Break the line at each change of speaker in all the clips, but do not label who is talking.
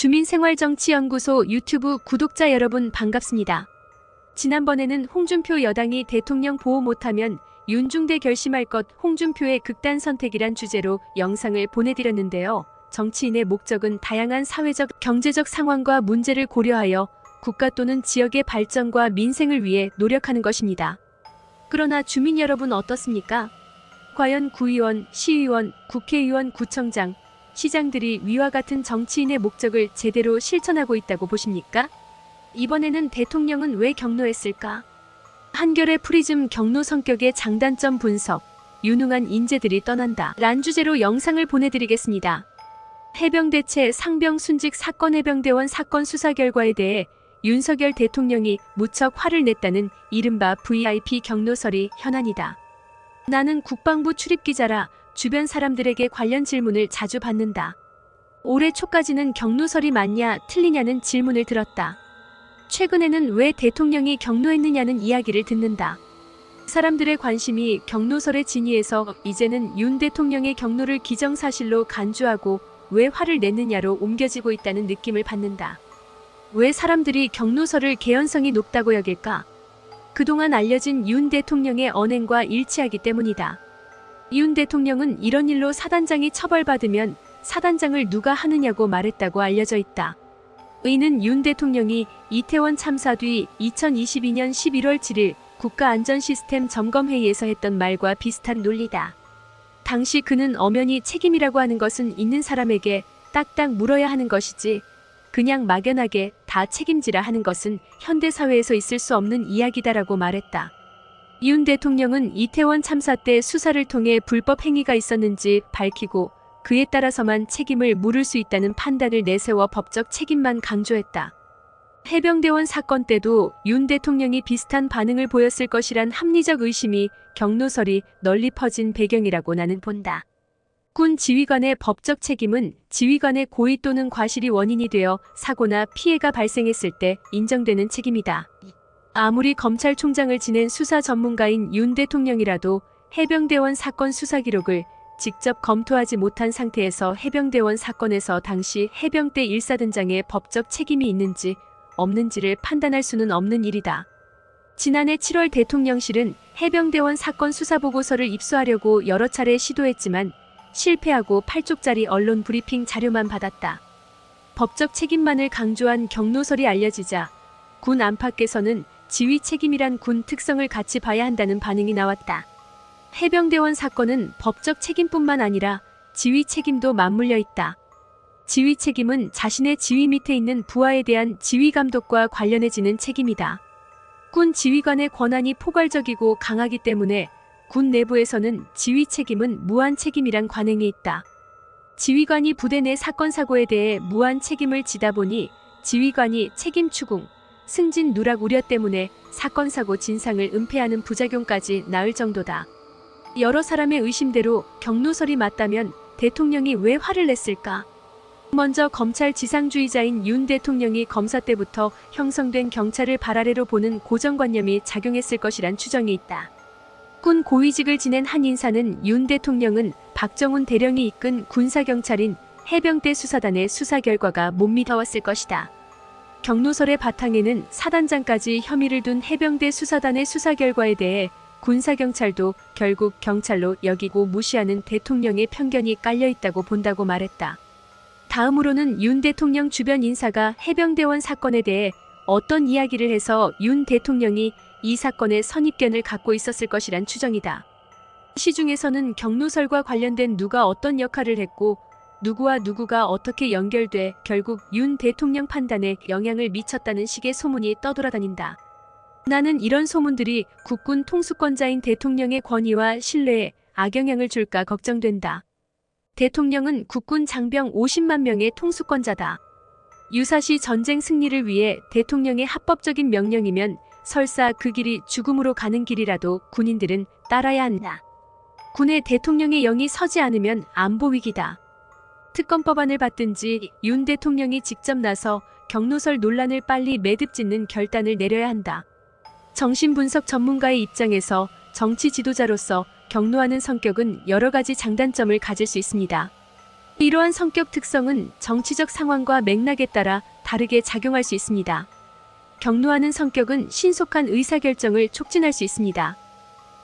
주민생활정치연구소 유튜브 구독자 여러분 반갑습니다. 지난번에는 홍준표 여당이 대통령 보호 못하면 윤중대 결심할 것 홍준표의 극단 선택이란 주제로 영상을 보내드렸는데요. 정치인의 목적은 다양한 사회적, 경제적 상황과 문제를 고려하여 국가 또는 지역의 발전과 민생을 위해 노력하는 것입니다. 그러나 주민 여러분 어떻습니까? 과연 구의원, 시의원, 국회의원, 구청장, 시장들이 위와 같은 정치인의 목적을 제대로 실천하고 있다고 보십니까? 이번에는 대통령은 왜 경로했을까? 한결의 프리즘 경로 성격의 장단점 분석, 유능한 인재들이 떠난다. 란 주제로 영상을 보내드리겠습니다. 해병대체 상병 순직 사건 해병대원 사건 수사 결과에 대해 윤석열 대통령이 무척 화를 냈다는 이른바 VIP 경로설이 현안이다. 나는 국방부 출입기자라 주변 사람들에게 관련 질문을 자주 받는다. 올해 초까지는 경로설이 맞냐 틀리냐는 질문을 들었다. 최근에는 왜 대통령이 경로했느냐는 이야기를 듣는다. 사람들의 관심이 경로설의 진위에서 이제는 윤 대통령의 경로를 기정사실로 간주하고 왜 화를 냈느냐로 옮겨지고 있다는 느낌을 받는다. 왜 사람들이 경로설을 개연성이 높다고 여길까? 그동안 알려진 윤 대통령의 언행과 일치하기 때문이다. 윤 대통령은 이런 일로 사단장이 처벌받으면 사단장을 누가 하느냐고 말했다고 알려져 있다. 의는 윤 대통령이 이태원 참사 뒤 2022년 11월 7일 국가안전시스템 점검회의에서 했던 말과 비슷한 논리다. 당시 그는 엄연히 책임이라고 하는 것은 있는 사람에게 딱딱 물어야 하는 것이지 그냥 막연하게 다 책임지라 하는 것은 현대사회에서 있을 수 없는 이야기다라고 말했다. 윤 대통령은 이태원 참사 때 수사를 통해 불법 행위가 있었는지 밝히고 그에 따라서만 책임을 물을 수 있다는 판단을 내세워 법적 책임만 강조했다. 해병대원 사건 때도 윤 대통령이 비슷한 반응을 보였을 것이란 합리적 의심이 경로설이 널리 퍼진 배경이라고 나는 본다. 군 지휘관의 법적 책임은 지휘관의 고의 또는 과실이 원인이 되어 사고나 피해가 발생했을 때 인정되는 책임이다. 아무리 검찰총장을 지낸 수사 전문가인 윤 대통령이라도 해병대원 사건 수사 기록을 직접 검토하지 못한 상태에서 해병대원 사건에서 당시 해병대 일사단장의 법적 책임이 있는지 없는지를 판단할 수는 없는 일이다. 지난해 7월 대통령실은 해병대원 사건 수사 보고서를 입수하려고 여러 차례 시도했지만 실패하고 8쪽짜리 언론 브리핑 자료만 받았다. 법적 책임만을 강조한 경로설이 알려지자 군 안팎에서는 지휘 책임이란 군 특성을 같이 봐야 한다는 반응이 나왔다. 해병대원 사건은 법적 책임뿐만 아니라 지휘 책임도 맞물려 있다. 지휘 책임은 자신의 지휘 밑에 있는 부하에 대한 지휘 감독과 관련해지는 책임이다. 군 지휘관의 권한이 포괄적이고 강하기 때문에 군 내부에서는 지휘 책임은 무한 책임이란 관행이 있다. 지휘관이 부대 내 사건 사고에 대해 무한 책임을 지다 보니 지휘관이 책임 추궁, 승진 누락 우려 때문에 사건 사고 진상을 은폐하는 부작용까지 나을 정도다. 여러 사람의 의심대로 경로설이 맞다면 대통령이 왜 화를 냈을까? 먼저 검찰 지상주의자인 윤 대통령이 검사 때부터 형성된 경찰을 발아래로 보는 고정관념이 작용했을 것이란 추정이 있다. 군 고위직을 지낸 한 인사는 윤 대통령은 박정훈 대령이 이끈 군사경찰인 해병대 수사단의 수사 결과가 못 믿어왔을 것이다. 경로설의 바탕에는 사단장까지 혐의를 둔 해병대 수사단의 수사 결과에 대해 군사경찰도 결국 경찰로 여기고 무시하는 대통령의 편견이 깔려 있다고 본다고 말했다. 다음으로는 윤 대통령 주변 인사가 해병대원 사건에 대해 어떤 이야기를 해서 윤 대통령이 이 사건에 선입견을 갖고 있었을 것이란 추정이다. 시중에서는 경로설과 관련된 누가 어떤 역할을 했고 누구와 누구가 어떻게 연결돼 결국 윤 대통령 판단에 영향을 미쳤다는 식의 소문이 떠돌아다닌다. 나는 이런 소문들이 국군 통수권자인 대통령의 권위와 신뢰에 악영향을 줄까 걱정된다. 대통령은 국군 장병 50만 명의 통수권자다. 유사시 전쟁 승리를 위해 대통령의 합법적인 명령이면 설사 그 길이 죽음으로 가는 길이라도 군인들은 따라야 한다. 군의 대통령의 영이 서지 않으면 안보 위기다. 특검법안을 받든지 윤 대통령이 직접 나서 경로설 논란을 빨리 매듭 짓는 결단을 내려야 한다. 정신분석 전문가의 입장에서 정치 지도자로서 경로하는 성격은 여러 가지 장단점을 가질 수 있습니다. 이러한 성격 특성은 정치적 상황과 맥락에 따라 다르게 작용할 수 있습니다. 경로하는 성격은 신속한 의사결정을 촉진할 수 있습니다.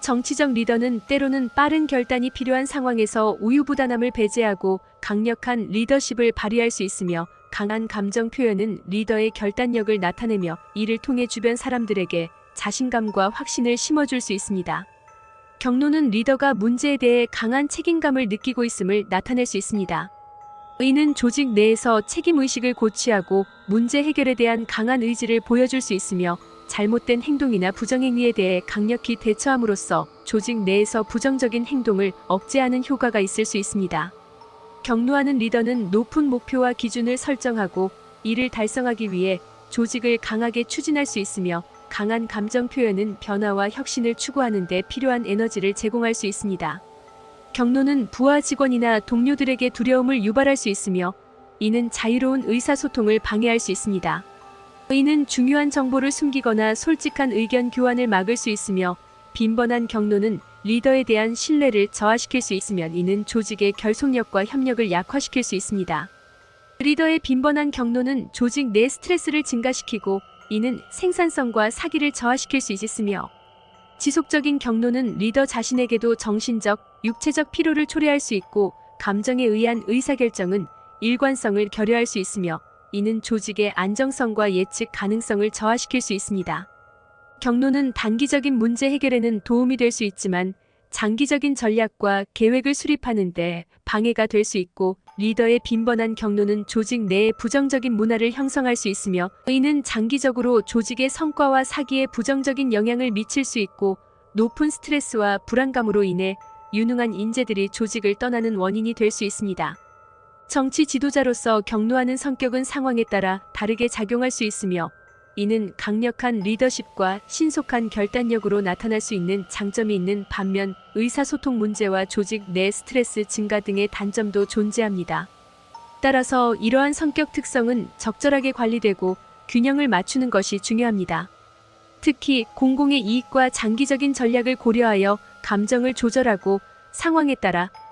정치적 리더는 때로는 빠른 결단이 필요한 상황에서 우유부단함을 배제하고 강력한 리더십을 발휘할 수 있으며 강한 감정 표현은 리더의 결단력을 나타내며 이를 통해 주변 사람들에게 자신감과 확신을 심어줄 수 있습니다. 경로는 리더가 문제에 대해 강한 책임감을 느끼고 있음을 나타낼 수 있습니다. 의는 조직 내에서 책임의식을 고취하고 문제 해결에 대한 강한 의지를 보여줄 수 있으며 잘못된 행동이나 부정행위에 대해 강력히 대처함으로써 조직 내에서 부정적인 행동을 억제하는 효과가 있을 수 있습니다. 경로하는 리더는 높은 목표와 기준을 설정하고 이를 달성하기 위해 조직을 강하게 추진할 수 있으며 강한 감정 표현은 변화와 혁신을 추구하는 데 필요한 에너지를 제공할 수 있습니다. 경로는 부하 직원이나 동료들에게 두려움을 유발할 수 있으며 이는 자유로운 의사소통을 방해할 수 있습니다. 의는 중요한 정보를 숨기거나 솔직한 의견 교환을 막을 수 있으며 빈번한 경로는 리더에 대한 신뢰를 저하시킬 수 있으면 이는 조직의 결속력과 협력을 약화시킬 수 있습니다. 리더의 빈번한 경로는 조직 내 스트레스를 증가시키고 이는 생산성과 사기를 저하시킬 수 있으며 지속적인 경로는 리더 자신에게도 정신적, 육체적 피로를 초래할 수 있고 감정에 의한 의사결정은 일관성을 결여할 수 있으며 이는 조직의 안정성과 예측 가능성을 저하시킬 수 있습니다. 경로는 단기적인 문제 해결에는 도움이 될 수 있지만 장기적인 전략과 계획을 수립하는데 방해가 될 수 있고 리더의 빈번한 경로는 조직 내에 부정적인 문화를 형성할 수 있으며 이는 장기적으로 조직의 성과와 사기에 부정적인 영향을 미칠 수 있고 높은 스트레스와 불안감으로 인해 유능한 인재들이 조직을 떠나는 원인이 될 수 있습니다. 정치 지도자로서 경로하는 성격은 상황에 따라 다르게 작용할 수 있으며 이는 강력한 리더십과 신속한 결단력으로 나타날 수 있는 장점이 있는 반면 의사소통 문제와 조직 내 스트레스 증가 등의 단점도 존재합니다. 따라서 이러한 성격 특성은 적절하게 관리되고 균형을 맞추는 것이 중요합니다. 특히 공공의 이익과 장기적인 전략을 고려하여 감정을 조절하고 상황에 따라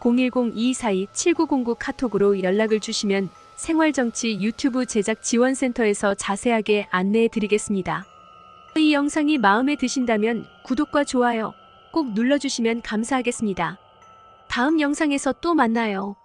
010-2242-7909 카톡으로 연락을 주시면 생활정치 유튜브 제작 지원센터에서 자세하게 안내해 드리겠습니다. 이 영상이 마음에 드신다면 구독과 좋아요 꼭 눌러주시면 감사하겠습니다. 다음 영상에서 또 만나요.